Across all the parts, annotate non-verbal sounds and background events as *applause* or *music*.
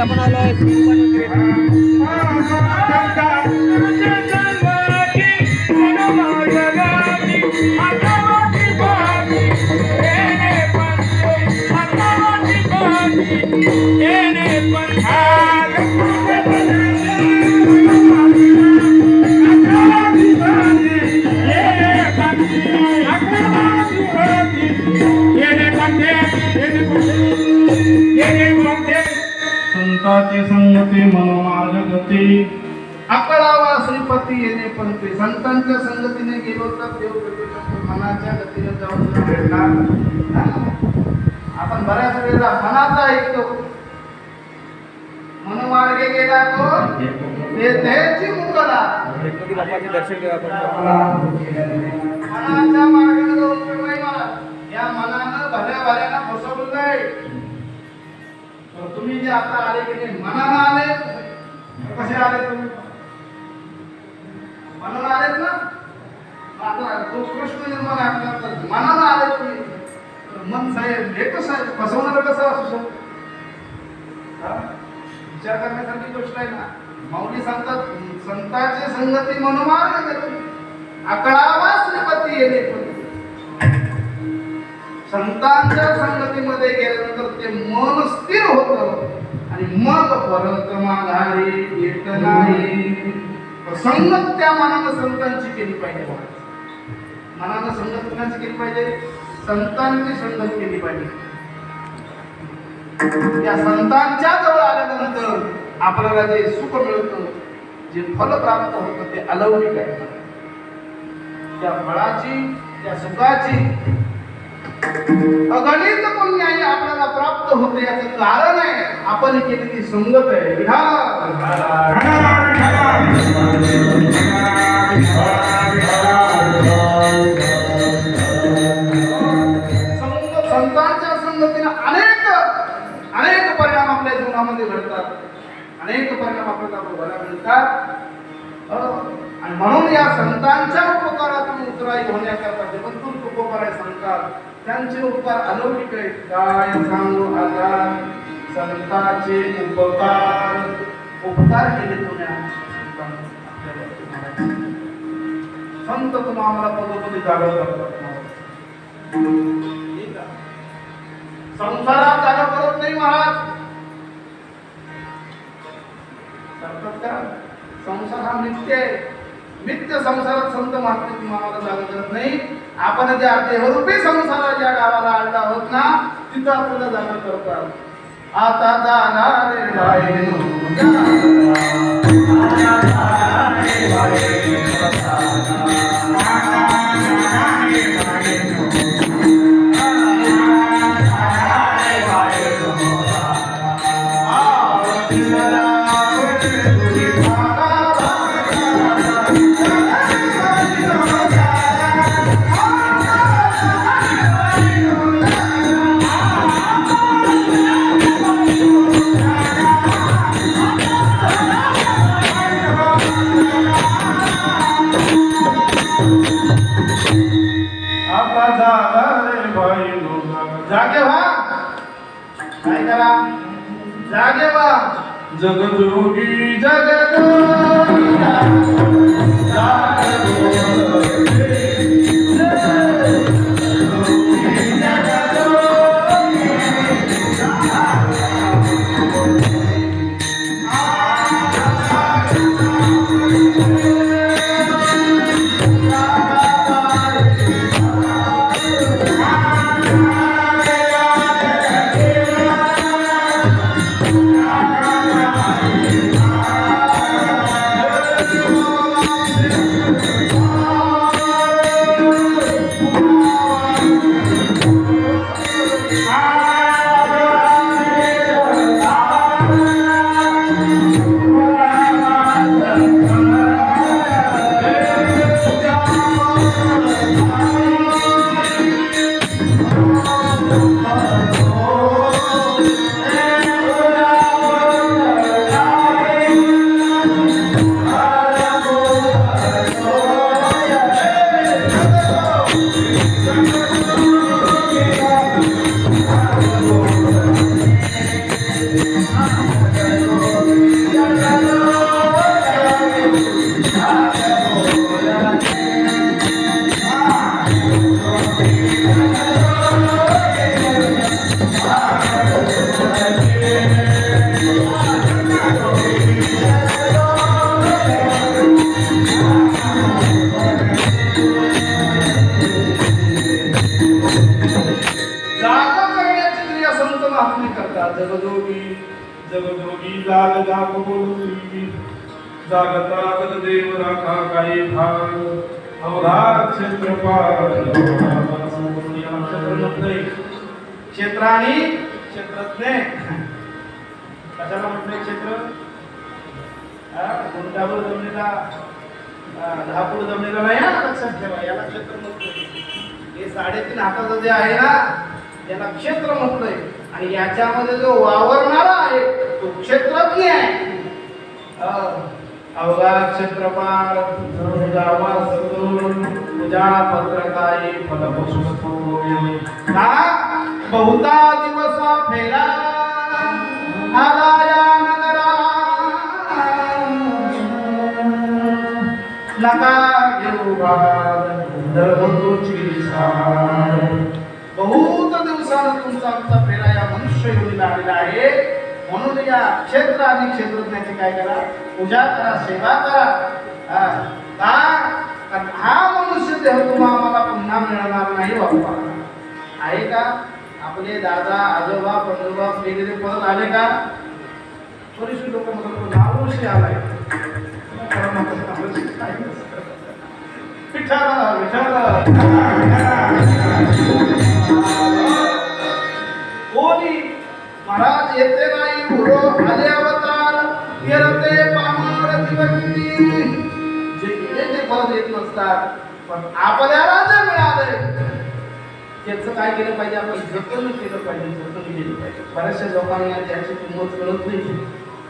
आपण आलोय. संताची संगती मनोमार्ग गती अकळावा श्रीपती येणे ते संतांच्या संगतीने गेलो तर देव मनाच्या गतीने जाऊन भेटणार? आपण बऱ्याच वेळेला मनाचा ऐकतो. मनोमार्गे गेला तो तेथेची मुकला दर्शन मनाच्या आता आले की नाही? मनाला आले कसे आले तुम्ही? मनाला आलेत ना? आता तो कृष्ण निर्माण आपल्या मनाला आले तुम्ही. मन साहेब हे कसं आहे फसवणार कसं असू शकतो? विचार करण्यासारखी गोष्ट आहे ना. माऊली सांगतात संताची संगती मनोमार्ग आकळावा श्रीपती. संगतीमध्ये गेल्यानंतर ते मन स्थिर होत आणि मग परत माघारी येत नाही. संगत त्या मनानं संतांची केली पाहिजे मनानं संगत कुणाची केली पाहिजे? संतांची संगत केली पाहिजे. त्या संतांच्या जवळ आल्यानंतर आपल्याला जे सुख मिळतं जे फल प्राप्त होतं ते अलौकिक आहे. त्या फळाची त्या सुखाची अगणित पुण्याई आपल्याला प्राप्त होते याचं कारण आहे आपण केलेली संगत आहे. संतांच्या संगतीने अनेक अनेक परिणाम आपल्या जीवनामध्ये घडतात. अनेक परिणाम आपल्याला बघायला मिळतात. आणि म्हणून या संतांच्या उपकारातून उतराई होण्याकरता जगतून उपकार आहे सांगतात. त्यांचे उपकार अलौकिक आहेत. काय सांगू आता? संतांचे उपकार. उपकार केले तुम्ही संत तुम्हाला पदोपदी जागर करतात. संसारात जागा करत नाही महाराज. करतात का संसार हा नित्य आहे. नित्य संसारात संत महात्मे तुम्हाला लागत करत नाही. आपण ज्या देहरूपी संसारात ज्या गावाला आणला आहोत ना तिथं आपल्याला जाणं करतात. आता जाणार रे बाई जगजोगी जगदोगी जाग जाग बोलवी जागता देव राखा काही भाग अवघा क्षेत्रपाल नक्षत्र म्हटलंय क्षेत्रज्ञ कशाला म्हटलंय क्षेत्र हा, जमलेला दहापूर जमलेला नाही लक्षात ठेवा याला क्षेत्र म्हटलंय हे साडेतीन हाताचं जे आहे ना याला क्षेत्र म्हटलंय आणि याच्यामध्ये जो वावरणारा आहे तो क्षेत्रज्ञ आहे अवघा क्षेत्रपाळ गावा सतून पूजा पत्रकाई फलपुष्प का बहुता दिवस फेरा आला या नगरा नका बहुत दिवसानं तुमचा आमचा फेरा या मनुष्य योजना आलेला आहे। म्हणून या क्षेत्र आणि क्षेत्रज्ञाची काय करा? पूजा करा सेवा करा. हा. का कारण हा मनुष्य देह तुम्हाला आम्हाला पुन्हा मिळणार नाही बाप्पा आहे का? आपले दादा आजोबा पंजोबा वगैरे परत आले का? थोडीशी लोक म्हणतात नावशी आलाय. विठाला कोणी महाराज येते नाही उरो आले अवतार येते पामर दिवकी जे गेले ते परत येत नसतात पण आपल्याला जे मिळाले त्याचं काय केलं पाहिजे? आपण जतन केलं पाहिजे जतन केलं पाहिजे. बऱ्याचशा लोकांना त्याची किंमत कळत नाही.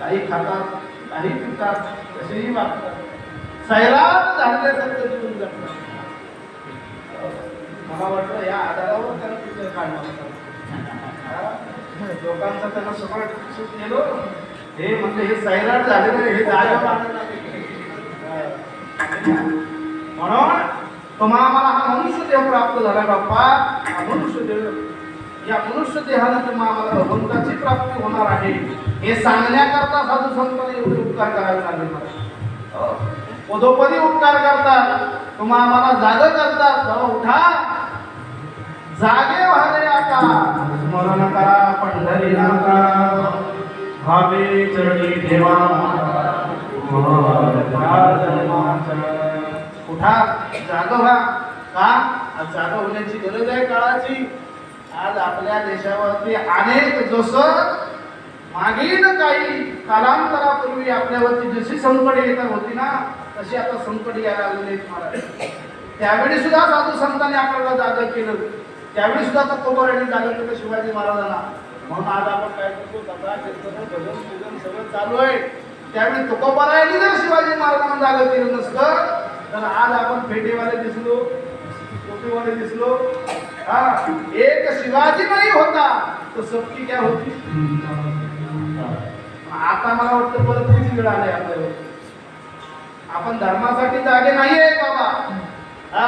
काही खातात काही पितात कसेही वागतात. सैराट झाल्यासारखं जीवन जगतात. मला वाटलं या आधारावर त्यांना पिक्चर काढणार? लोकांचा त्यांना सगळं सुट गेलो हे म्हणजे हे सैराट झाले नाही हे जागा म्हणून तुम्हा आम्हाला हा मनुष्य देह प्राप्त झाला बाप्पा. मनुष्य देह या मनुष्य देहानं तुम्हा आम्हाला भगवंताची प्राप्ती होणार आहे. हे सांगण्याकरता साधू संतांनी एवढे उपकार करावे लागले मला. पदोपदी उपकार करतात. तुम्हा आम्हाला जाग करतात. उठा. जागे व्हावे आता. स्मरण करा पंढरीनाथा भावे चरणी देवा उठा जाग व्हा का? आज जाग होण्याची गरज आहे काळाची. आज आपल्या देशावरती अनेक जसं मागील काही कालांतरापूर्वी आपल्यावरती जशी संकट येतात होती ना तशी आता संकट यायला लागलेली महाराज. त्यावेळी सुद्धा साधू संतांनी आपल्याला जाग केलं. त्यावेळी सुद्धा तुकोबारांनी जाग केलं शिवाजी महाराजांना. म्हणून आज आपण काय करतो कथा कीर्तन भजन पूजन सगळं चालू आहे. त्यावेळी तुकोबारायांनी जर शिवाजी महाराजांना जाग केलं नसतं तर आज आपण फेटेवाले दिसलो टोपीवाले दिसलो. हा एक शिवाजी नाही होता तर सबकी काय होती? आता मला वाटतं परत तीच वेळ आली आपल्याला. आपण धर्मासाठी जागे नाहीये बाबा. हा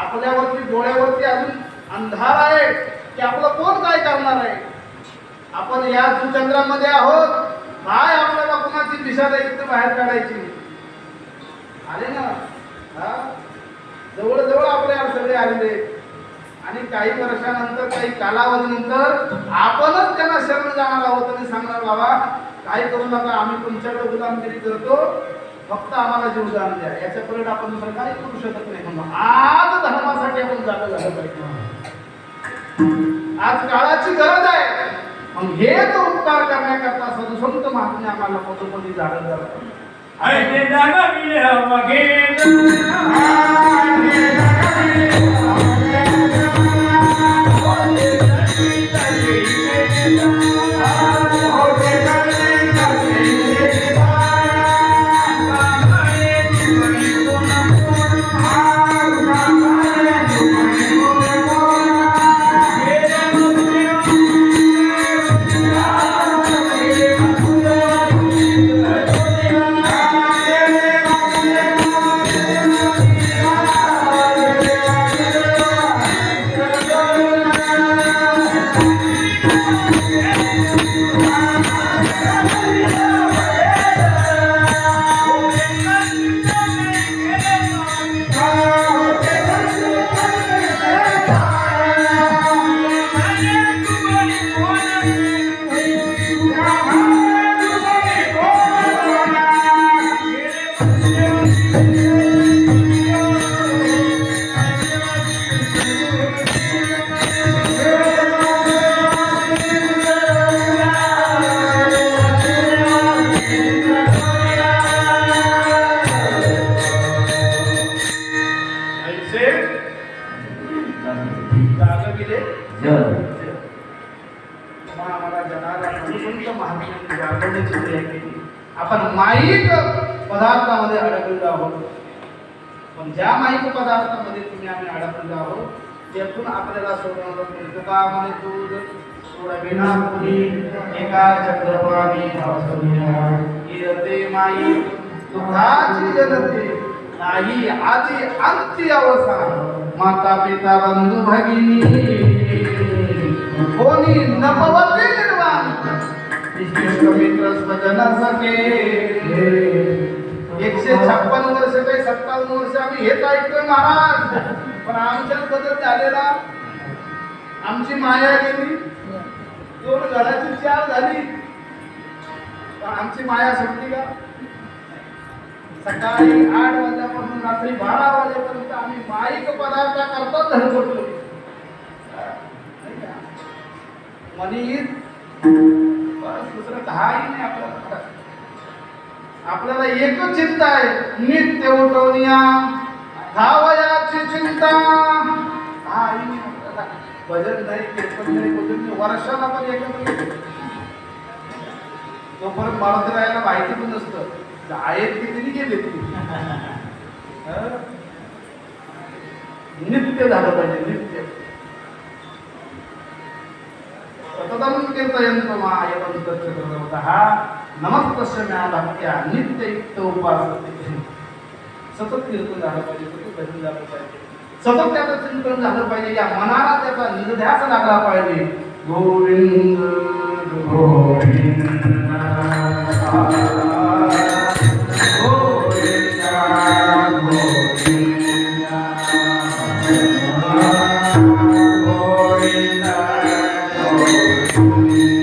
आपल्यावरती डोळ्यावरती अजून अंधार आहे की आपलं कोण काय करणार आहे? आपण या चंद्रामध्ये आहोत. काय आपल्याला कुणाची दिशा द्यायची बाहेर काढायची? आले ना? हा? जवळ जवळ आपले सगळे आलेले. आणि काही वर्षानंतर काही कालावधीनंतर आपणच त्यांना शरण जाणार आहोत. आणि सांगणार बाबा काय करू नका आम्ही तुमच्याकडे गुलामगिरी करतो. फक्त आम्हाला जीवदान द्या. याच्या परिणाम आपण दुसरं काही करू शकत नाही. म्हणून आज धर्मासाठी आपण जागा झालं पाहिजे आज काळाची गरज आहे. मग हेच उपकार करण्याकरता साधू संत महात्मे आम्हाला पदोपदी जागा झालं आपण माईक पदार्थामध्ये अडकलेलो आहोत. पण ज्या माईक पदार्थामध्ये तुम्ही आम्ही अडकलेलो आहोत त्यातून आपल्याला सोडवणं दूध सोडविना कुणी एका चक्रपाणी माई जनते नाही आधी अंती अवसान माता पिता बंधू भगिनी कोणी नपवते एकशे छप्पन वर्ष काही सत्तावन्न वर्ष आम्ही हेच ऐकतोय महाराज. पण आमच्यात बदल झालेला. आमची माया गेली. दोन घराची चार झाली. पण आमची माया सुटली का? सकाळी आठ वाजल्यापासून रात्री बारा वाजेपर्यंत आम्ही माईक पदार्थ करतो मनी दुसरं काही नाही आपल्याला आपल्याला एकच चिंता आहे नित्य उठवनिया धावयाची चिंता काही नाही आपल्याला. भजन नाही कीर्तन नाही नाही. वर्षाला पण येतो. तोपर्यंत मला तर राहायला माहिती पण नसतं आहेत किती गेले *laughs* हं? नित्य झालं पाहिजे नित्य सततम कीर्तयंत मायवंतः नमस्तस्य म्या भक्त्या नित्ययुक्त उपासते। सतत कीर्तन झालं पाहिजे सतत भजन झालं पाहिजे सतत त्याचं चिंतन झालं पाहिजे या मनाला त्याचा निर्ध्यास लागला पाहिजे गोविंद गोविंद मनाला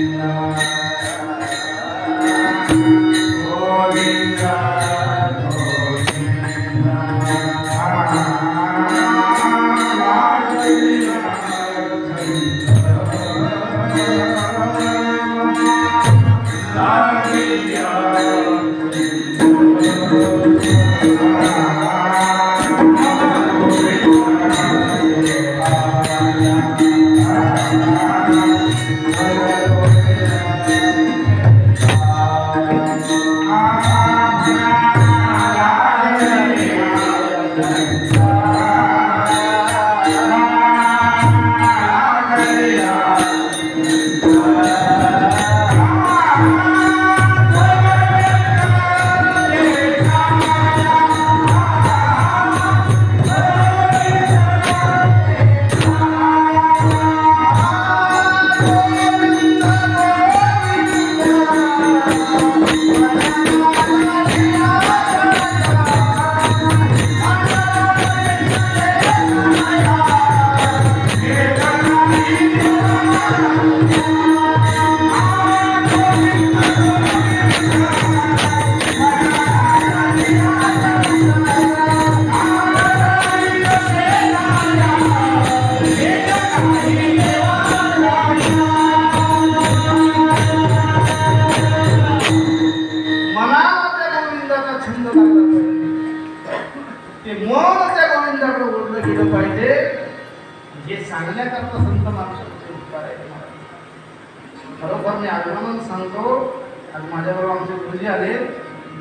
गुरुजी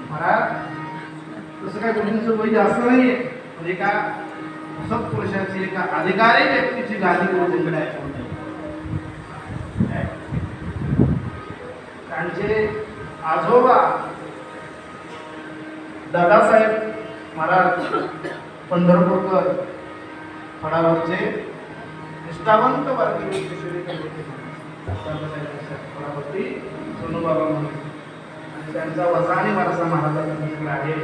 महाराज तसं काय गोष्टींचं वय जास्त नाहीये. पण एका सत्पुरुषाची एका अधिकारी व्यक्तीची गादी गुरुजींकडे आहे त्यांचे आजोबा दादासाहेब महाराज पंढरपूरकर फडावरचे निष्ठावंत वर्गीय फडावरती सोनूबाबा म्हणून त्यांचा वसानी वारसा महाराजांकडे आहे.